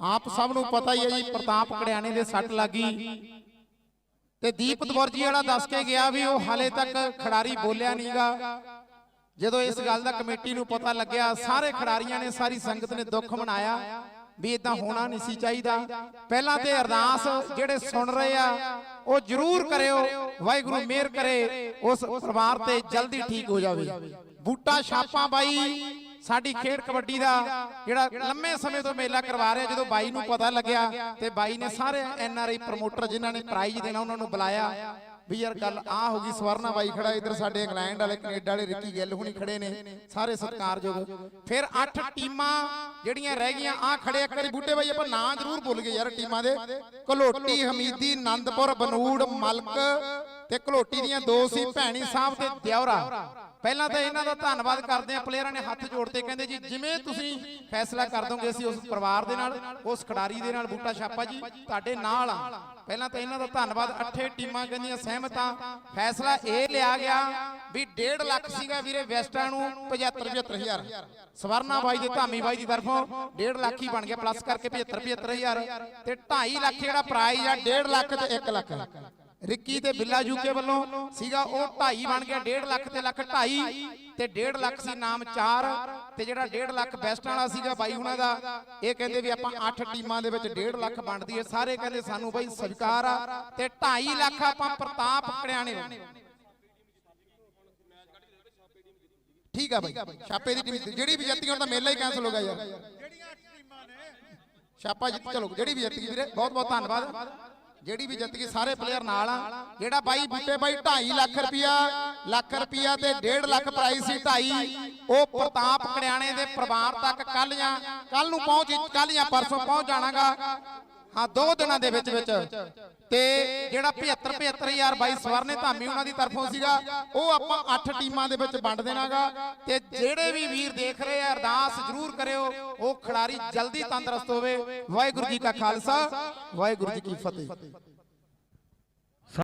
ਆਪ ਸਭ ਨੂੰ ਪਤਾ ਹੀ ਹੈ ਜੀ, ਪ੍ਰਤਾਪ ਕੜਿਆਣੇ ਦੇ ਸੱਟ ਲੱਗੀ। ਤੇ ਦੀਪ ਦਵਰਜੀ ਵਾਲਾ ਦੱਸ ਕੇ ਗਿਆ ਵੀ ਉਹ ਹਾਲੇ ਤੱਕ ਖਿਡਾਰੀ ਬੋਲਿਆ ਨਹੀਂਗਾ ਜਦੋਂ ਇਸ ਗੱਲ ਦਾ ਕਮੇਟੀ ਨੂੰ ਪਤਾ ਲੱਗਿਆ, ਸਾਰੇ ਖਿਡਾਰੀਆਂ ਨੇ ਸਾਰੀ ਸੰਗਤ ਨੇ ਦੁੱਖ ਮਨਾਇਆ ਵੀ ਇਦਾਂ ਹੋਣਾ ਨਹੀਂ ਸੀ ਚਾਹੀਦਾ। ਪਹਿਲਾਂ ਤੇ ਅਰਦਾਸ ਜਿਹੜੇ ਸੁਣ ਰਹੇ ਆ, ਉਹ ਜ਼ਰੂਰ ਕਰਿਓ, ਵਾਹਿਗੁਰੂ ਮਿਹਰ ਕਰੇ, ਉਸ ਪਰਿਵਾਰ ਤੇ ਜਲਦੀ ਠੀਕ ਹੋ ਜਾਵੇ। ਬੂਟਾ ਛਾਪਾਂ ਬਾਈ। ਸਾਡੀ ਖੇਡ ਕਬੱਡੀ ਦਾ ਜਿਹੜਾ ਲੰਮੇ ਸਮੇਂ ਤੋਂ ਮੇਲਾ ਕਰਵਾ ਰਿਹਾ ਜਦੋਂ ਬਾਈ ਨੂੰ ਪਤਾ ਲੱਗਿਆ ਤੇ ਬਾਈ ਨੇ ਸਾਰੇ ਐਨ ਆਰ ਆਈ ਪ੍ਰਮੋਟਰ ਜਿਨ੍ਹਾਂ ਨੇ ਪ੍ਰਾਈਜ਼ ਦੇਣਾ ਉਹਨਾਂ ਨੂੰ ਬੁਲਾਇਆ ਵੀ ਯਾਰ ਗੱਲ ਆ ਹੋ ਗਈ ਸਵਰਨਾ ਬਾਈ ਖੜਾ ਇੱਧਰ ਸਾਡੇ ਇੰਗਲੈਂਡ ਵਾਲੇ ਕੈਨੇਡਾ ਵਾਲੇ ਰਿੱਕੀ ਗਿੱਲ ਹੁਣੀ ਖੜੇ ਨੇ ਸਾਰੇ ਸਤਿਕਾਰਯੋਗ ਫਿਰ 8 ਟੀਮਾਂ ਜਿਹੜੀਆਂ ਰਹਿ ਗਈਆਂ ਆ ਖੜੇ ਇੱਕ ਵਾਰੀ ਬੂਟੇ ਬਾਈ ਆਪਾਂ ਨਾਂ ਜ਼ਰੂਰ ਭੁੱਲ ਗਏ ਯਾਰ ਟੀਮਾਂ ਦੇ। ਘਲੋਟੀ ਹਮੀਦੀ ਆਨੰਦਪੁਰ ਬਨੂੜ ਮਲਕ ਤੇ ਘਲੋਟੀ ਦੀਆਂ ਦੋ ਸੀ ਭੈਣੀ ਸਾਹਿਬ ਤੇ ਦਿਉਰਾ ਪਹਿਲਾਂ ਤਾਂ ਇਹਨਾਂ ਦਾ ਧੰਨਵਾਦ ਕਰਦੇ ਆ ਪਲੇਅਰਾਂ ਨੇ ਹੱਥ ਜੋੜਦੇ ਕਹਿੰਦੇ ਜੀ ਜਿਵੇਂ ਤੁਸੀਂ ਫੈਸਲਾ ਕਰ ਦੋਗੇ ਅਸੀਂ ਉਸ ਪਰਿਵਾਰ ਦੇ ਨਾਲ ਉਸ ਖਿਡਾਰੀ ਦੇ ਨਾਲ ਬੂਟਾ ਛਾਪਾ ਜੀ ਤੁਹਾਡੇ ਨਾਲ ਆ। ਪਹਿਲਾਂ ਤਾਂ ਇਹਨਾਂ ਦਾ ਧੰਨਵਾਦ ਅੱਠੇ ਟੀਮਾਂ ਕਹਿੰਦੀਆਂ ਸਹਿਮਤ ਆ। ਫੈਸਲਾ ਇਹ ਲਿਆ ਗਿਆ ਵੀ 1.5 ਲੱਖ ਸੀਗਾ ਵੀਰੇ ਵੈਸਟਾਂ ਨੂੰ 75 75000 ਸਵਰਨਾ ਬਾਈ ਦੇ ਧਾਮੀ ਬਾਈ ਦੀ ਤਰਫੋਂ 1.5 ਲੱਖ ਹੀ ਬਣ ਗਿਆ ਪਲੱਸ ਕਰਕੇ 75 75000 ਤੇ 2.5 ਲੱਖ ਜਿਹੜਾ ਪ੍ਰਾਈਜ਼ ਆ 1.5 ਲੱਖ ਤੇ 1 ਲੱਖ। ਰਿੱਕੀ ਤੇ ਬਿੱਲਾ ਯੂਕੇ ਵੱਲੋਂ ਸੀਗਾ ਉਹ 2.5 ਬਣ ਗਿਆ 1.5 ਲੱਖ ਤੇ ਲੱਖ 2.5 ਤੇ 1.5 ਲੱਖ ਸੀ ਨਾਮ 4 ਤੇ ਜਿਹੜਾ 1.5 ਲੱਖ ਬੈਸਟ ਵਾਲਾ ਸੀਗਾ ਬਾਈ ਹੁਣਾਂ ਦਾ ਇਹ ਕਹਿੰਦੇ ਵੀ ਆਪਾਂ 8 ਟੀਮਾਂ ਦੇ ਵਿੱਚ 1.5 ਲੱਖ ਵੰਡਦੀ ਹੈ ਸਾਰੇ ਕਹਿੰਦੇ ਸਾਨੂੰ ਬਾਈ ਸਵੀਕਾਰ ਆ ਤੇ 2.5 ਲੱਖ ਆਪਾਂ ਪ੍ਰਤਾਪ ਕੜਿਆਣੇ ਨੂੰ ਠੀਕ ਆ ਬਾਈ। ਛਾਪੇ ਦੀ ਟੀਮ ਜਿਹੜੀ ਵੀ ਜਿੱਤੀ ਹੁਣ ਤਾਂ ਮੇਲਾ ਹੀ ਕੈਨਸਲ ਹੋ ਗਿਆ ਯਾਰ। ਛਾਪਾ ਜਿੱਤ ਚਲੋ ਜਿਹੜੀ ਵੀ ਜਿੱਤ ਵੀਰੇ ਬਹੁਤ ਬਹੁਤ ਧੰਨਵਾਦ। ਜਿਹੜੀ ਵੀ ਜਿੱਤ ਗਈ, ਸਾਰੇ ਪਲੇਅਰ ਨਾਲ ਆ। ਜਿਹੜਾ ਬਾਈ ਬੂਟੇ ਬਾਈ 2.5 ਲੱਖ ਰੁਪਿਆ ਲੱਖ ਰੁਪਿਆ ਤੇ 1.5 ਲੱਖ ਪ੍ਰਾਈਜ਼ ਸੀ 2.5 ਉਹ ਪ੍ਰਤਾਪ ਕੜਿਆਣੇ ਦੇ ਪਰਿਵਾਰ ਤੱਕ ਕੱਲ ਜਾਂ ਕੱਲ ਨੂੰ ਪਹੁੰਚ ਕੱਲ ਜਾਂ ਪਰਸੋਂ ਪਹੁੰਚ ਜਾਣਾਗਾ। ਹਾਂ, ਦੋ ਦਿਨਾਂ ਦੇ ਵਿੱਚ ਵਿੱਚ। ਤੇ ਜਿਹੜਾ 75 75000 ਬਾਈ ਸਵਰਨੇ ਧਾਮੀ ਉਹਨਾਂ ਦੀ ਤਰਫੋਂ ਸੀਗਾ, ਉਹ ਆਪਾਂ 8 ਟੀਮਾਂ ਦੇ ਵਿੱਚ ਵੰਡ ਦੇਣਾਗਾ। ਤੇ ਜਿਹੜੇ ਵੀ ਵੀਰ ਦੇਖ ਰਹੇ ਆ, ਅਰਦਾਸ ਜ਼ਰੂਰ ਕਰਿਓ, ਉਹ ਖਿਡਾਰੀ ਜਲਦੀ ਤੰਦਰੁਸਤ ਹੋਵੇ। ਵਾਹਿਗੁਰੂ ਜੀ ਕਾ ਖਾਲਸਾ। ਵਾਹਿਗੁਰੂ ਜੀ ਕੀ ਫਤਿਹ